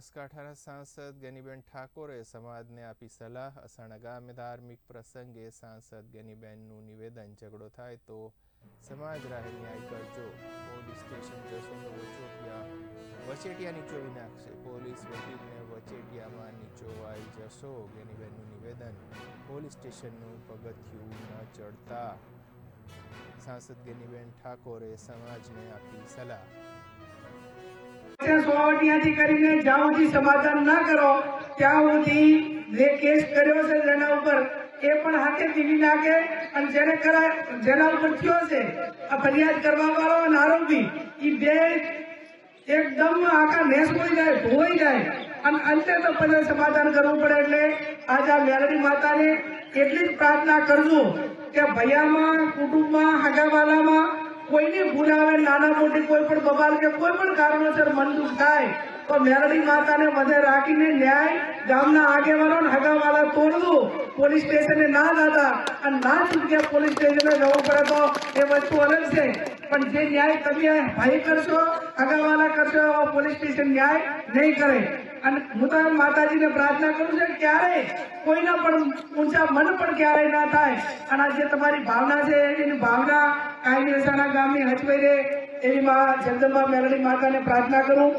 બનાસકાંઠાના સાંસદ ગનીબેન ઠાકોરે સમાજને આપી સલાહ. અસાણા ગામે ધાર્મિક પ્રસંગે સાંસદ ગનીબેનનું નિવેદન ઝઘડો થાય તો સમાજ રાહે ન્યાય કરજો. પોલીસ સ્ટેશન જશો તો વચોટિયા. વચેટિયા નીચોવી નાખશે. પોલીસ વકીલને વચેટિયામાં નીચોવાઈ જશો. ગનીબેનનું નિવેદન, પોલીસ સ્ટેશનનું પગથિયું ન ચડતા. સાંસદ ગનીબેન ઠાકોરે સમાજને આપી સલાહ. કરીને જ્યાં સમાધાન ના કરો, ત્યાં જે કેસ કર્યો છે જેના ઉપર, એ પણ હાથે ટીવી નાખે અને જેને કરાય જેના ઉપર થયો છે, આ ફરિયાદ કરવા વાળો અને આરોપી એ બે એકદમ આખા નેસ હોય જાય ધોઈ જાય. અને અંતે તો સમાધાન કરવું પડે એટલે આજે આ મેલડી માતાને એટલી જ પ્રાર્થના કરજો કે ભૈયામાં, કુટુંબમાં, હગાવાલામાં કોઈની ભૂલ આવે નાના મોટી કોઈ પણ બબાલ કે કોઈ પણ કારણોસર મન દુઃખ થાય, તો મેરડી માતાને વધે રાખીને ન્યાય ગામના આગેવાનો ને તોડવું, પોલીસ સ્ટેશને ના દાતા અને ના છૂટકે પોલીસ સ્ટેશને જવું પડે તો એ વસ્તુ અલગ છે. પણ જે ન્યાય તમે ભાઈ કરશો, હગાવાલા કરશો એવા પોલીસ સ્ટેશન ન્યાય નહીં કરે. અને હું તો માતાજીને પ્રાર્થના કરું છું ક્યારે કોઈના પણ ઊંચા મન પણ ક્યારેય ના થાય. અને આ જે તમારી ભાવના છે, એની ભાવના કાયમી રસાના ગામની હચવાઈ રહે એવી મા જગદંબા મેલડી માતાને પ્રાર્થના કરું.